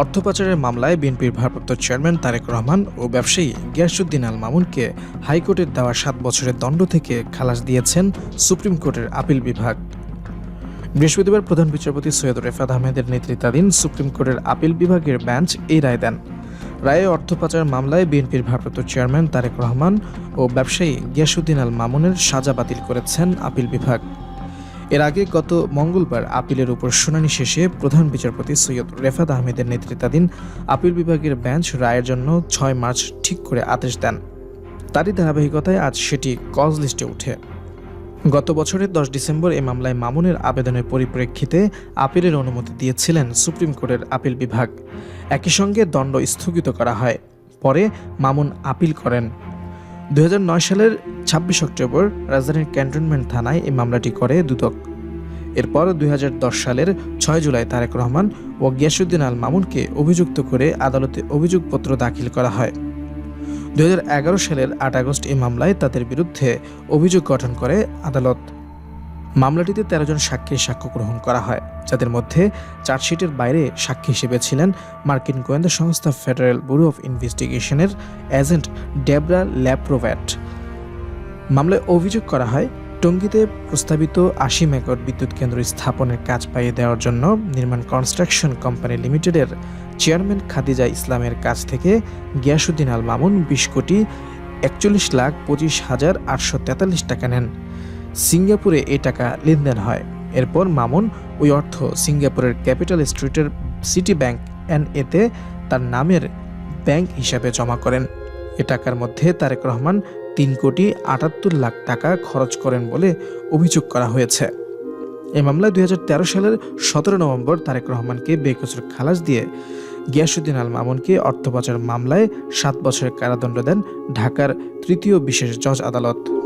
অর্থ পাচারের মামলায় বিএনপির ভারপ্রাপ্ত চেয়ারম্যান তারেক রহমান ও ব্যবসায়ী গিয়াসুদ্দিন আল মামুনকে হাইকোর্টের দেওয়া সাত বছরের দণ্ড থেকে খালাস দিয়েছেন সুপ্রিম কোর্টের আপিল বিভাগ। বৃহস্পতিবার প্রধান বিচারপতি সৈয়দ রেফাত আহমেদের নেতৃত্বাধীন সুপ্রিম কোর্টের আপিল বিভাগের বেঞ্চ এই রায় দেন। রায়ে অর্থ পাচার মামলায় বিএনপির ভারপ্রাপ্ত চেয়ারম্যান তারেক রহমান ও ব্যবসায়ী গিয়াসুদ্দিন আল মামুনের সাজা বাতিল করেছেন আপিল বিভাগ। এর আগে গত মঙ্গলবার আপিলের উপর শুনানি শেষে প্রধান বিচারপতি সৈয়দ রেফাত আহমেদের নেতৃত্বাধীন আপিল বিভাগের বেঞ্চ রায়ের জন্য ছয় মার্চ ঠিক করে আদেশ দেন। তারই ধারাবাহিকতায় আজ সেটি কজ লিস্টে ওঠে। গত বছরের দশ ডিসেম্বর এই মামলায় মামুনের আবেদনের পরিপ্রেক্ষিতে আপিলের অনুমতি দিয়েছিলেন সুপ্রিম কোর্টের আপিল বিভাগ। একই সঙ্গে দণ্ড স্থগিত করা হয়। পরে মামুন আপিল করেন। দুই হাজার নয় সালের ছাব্বিশ অক্টোবর রাজধানীর ক্যান্টনমেন্ট থানায় এই মামলাটি করে দুদক। এরপর দুই হাজার দশ সালের ছয় জুলাই তারেক রহমান ও গিয়াসুদ্দিন আল মামুনকে অভিযুক্ত করে আদালতে অভিযোগপত্র দাখিল করা হয়। দুই হাজার এগারো সালের আট আগস্ট এই মামলায় তাদের বিরুদ্ধে অভিযোগ গঠন করে আদালত। মামলাটিতে তেরো জন সাক্ষীর সাক্ষ্য গ্রহণ করা হয়, যাদের মধ্যে চার্জশিটের বাইরে সাক্ষী হিসেবে ছিলেন মার্কিন গোয়েন্দা সংস্থা ফেডারেল ব্যুরো অফ ইনভেস্টিগেশনের এজেন্ট ডেবরা ল্যাপ্রোভ্যাট। মামলায় অভিযোগ করা হয়, টঙ্গীতে প্রস্তাবিত আশি মেগাওয়াট বিদ্যুৎ কেন্দ্র স্থাপনের কাজ পাইয়ে দেওয়ার জন্য নির্মাণ কনস্ট্রাকশন কোম্পানি লিমিটেডের চেয়ারম্যান খাদিজা ইসলামের কাছ থেকে গিয়াসুদ্দিন আল মামুন বিশ কোটি একচল্লিশ লাখ পঁচিশ হাজার আটশো তেতাল্লিশ টাকা নেন। সিঙ্গাপুরে এ টাকা লেনদেন হয়। এরপর মামুন ওই অর্থ সিঙ্গাপুরের ক্যাপিটাল স্ট্রিটের সিটি ব্যাংক এন এতে তার নামের ব্যাংক হিসাবে জমা করেন। এ টাকার মধ্যে তারেক রহমান তিন কোটি আটাত্তর লাখ টাকা খরচ করেন বলে অভিযোগ করা হয়েছে। এই মামলায় দুই হাজার তেরো সালের সতেরো নভেম্বর তারেক রহমানকে বেকসুর খালাস দিয়ে গিয়াসুদ্দিন আল মামুনকে অর্থ পাচার মামলায় সাত বছরের কারাদণ্ড দেন ঢাকার তৃতীয় বিশেষ জজ আদালত।